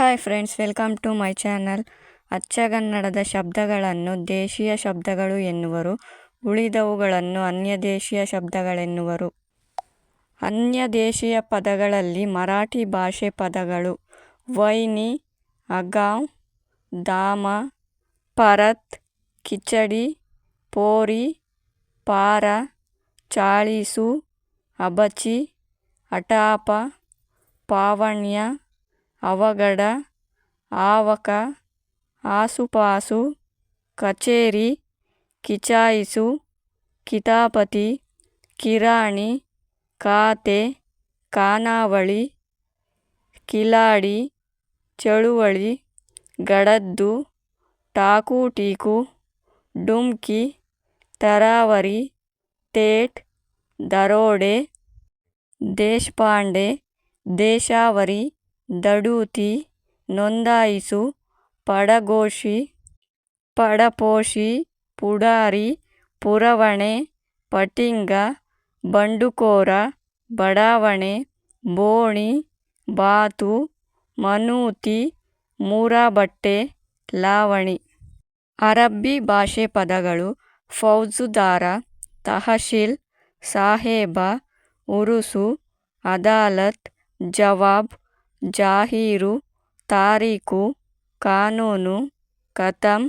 Hi friends welcome to my channel ಅಚ್ಚಗನ್ನಡದ ಶಬ್ದಗಳನ್ನು ದೇಶೀಯ ಶಬ್ದಗಳು ಎನ್ನುವರು, ಉಳಿದವುಗಳನ್ನು ಅನ್ಯ ಅನ್ಯದೇಶೀಯ ಶಬ್ದಗಳೆನ್ನುವರು. ಅನ್ಯದೇಶೀಯ ಪದಗಳಲ್ಲಿ ಮರಾಠಿ ಭಾಷೆ ಪದಗಳು. ವೈನಿ, ಅಗಾವ್, ದಾಮ, ಪರತ್, ಕಿಚಡಿ, ಪೋರಿ, ಪಾರ, ಚಾಳೀಸು, ಅಬಚಿ, ಅಟಾಪ, ಪಾವಣ್ಯ ಅವಘಡ, ಆವಕ, ಆಸುಪಾಸು, ಕಚೇರಿ, ಕಿಚಾಯಿಸು, ಕಿತಾಪತಿ, ಕಿರಾಣಿ, ಖಾತೆ, ಖಾನಾವಳಿ, ಕಿಲಾಡಿ, ಚಳುವಳಿ, ಗಡದ್ದು, ಟಾಕುಟೀಕು, ಡುಮ್ಕಿ, ತರಾವರಿ, ತೇಟ್, ದರೋಡೆ, ದೇಶಪಾಂಡೆ, ದೇಶಾವರಿ ದಡೂತಿ, ನೋಂದಾಯಿಸು, ಪಡಗೋಶಿ, ಪಡಪೋಶಿ, ಪುಡಾರಿ, ಪುರವಣೆ, ಪಟಿಂಗ, ಬಂಡುಕೋರ, ಬಡಾವಣೆ, ಬೋಣಿ, ಬಾತು, ಮನೂತಿ, ಮೂರಾಬಟ್ಟೆ, ಲಾವಣಿ. ಅರಬ್ಬಿ ಭಾಷೆ ಪದಗಳು ಫೌಜುದಾರ, ತಹಶೀಲ್, ಸಾಹೇಬ, ಉರುಸು, ಅದಾಲತ್, ಜವಾಬ್ జాహీరు తారీఖు కానూను కతమ్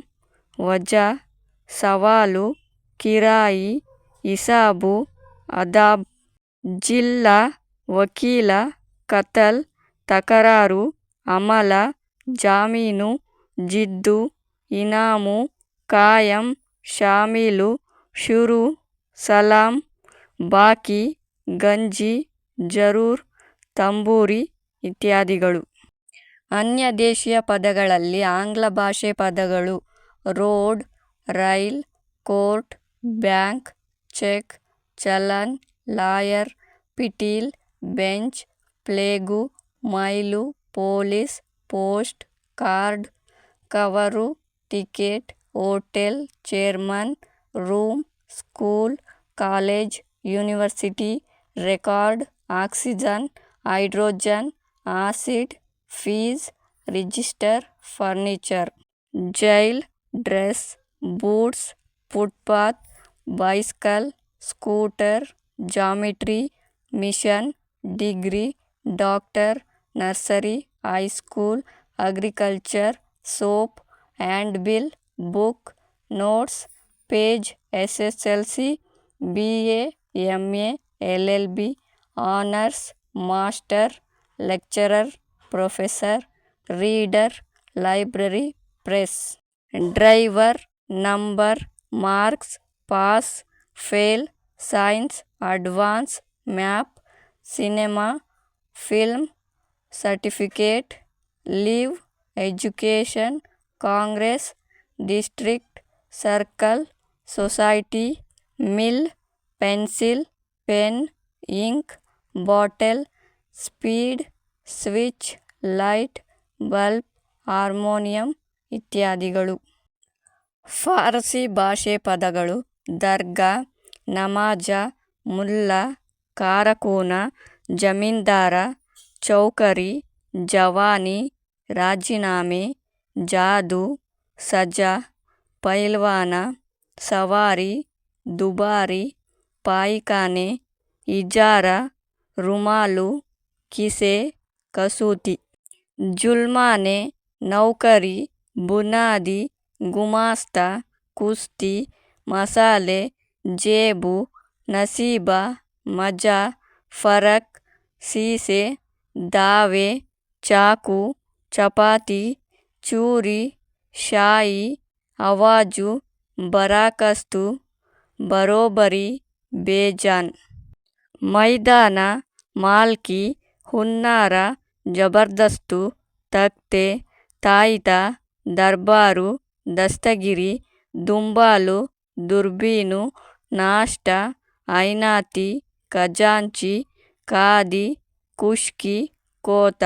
వజా సవాలు కిరాయి ఇసాబు అదాబ్ జిల్లా వకీల కతల్ తకరారు అమల జామీను జిద్దు ఇనాము ఖాయం షామీలు షురు సలాం బాకీ గంజి జరూర్ తంబూరి ಇತ್ಯಾದಿಗಳು. ಅನ್ಯ ದೇಶೀಯ ಪದಗಳಲ್ಲಿ ಆಂಗ್ಲ ಭಾಷೆ ಪದಗಳು road, rail, court, bank, cheque, challan, lawyer, ಪಿಟೀಲ್, bench, plague, mile, police, post, card, cover, ticket, hotel, chairman, room, school, college, university, record, oxygen, hydrogen acid fees register furniture jail dress boots footpath bicycle scooter geometry mission degree doctor nursery high school agriculture soap hand bill book notes page SSLC BA MA LLB honours master lecturer, professor, reader, library, press, driver, number, marks, pass, fail, science, advance, map, cinema, film, certificate, leave, education, congress, district, circle, society, mill, pencil, pen, ink, bottle, speed, pencil pen ink bottle speed switch light bulb harmonium ಇತ್ಯಾದಿಗಳು ಫಾರಸಿ ಭಾಷೆ ಪದಗಳು ದರ್ಗಾ ನಮಾಜ ಮುಲ್ಲಾ ಕಾರಕೂನ ಜಮೀನ್ದಾರ ಚೌಕರಿ ಜವಾನಿ ರಾಜಿನಾಮೆ ಜಾದು ಸಜಾ ಪೈಲ್ವಾನ ಸವಾರಿ ದುಬಾರಿ ಪಾಯಿಖಾನೆ ಇಜಾರ ರುಮಾಲು ಕಿಸೆ कसूती जुल्मा ने नौकरी, बुनादी, गुमास्ता, कुश्ती, मसाले, जेबू, नसीबा, मज़ा, फ़रक शीशे दावे, चाकू, चपाती, चूरी शाही आवाज़ु बराकस्तु, बरोबरी, बेजान। मैदान, मालकी ಹುನ್ನಾರ ಜಬರ್ದಸ್ತು ತಖ್ತೆ ತಾಯಿತ ದರ್ಬಾರು ದಸ್ತಗಿರಿ ದುಂಬಾಲು ದುರ್ಬೀನು ನಾಷ್ಟ ಐನಾತಿ ಖಜಾಂಚಿ ಖಾದಿ ಕುಷ್ಕಿ ಕೋತ.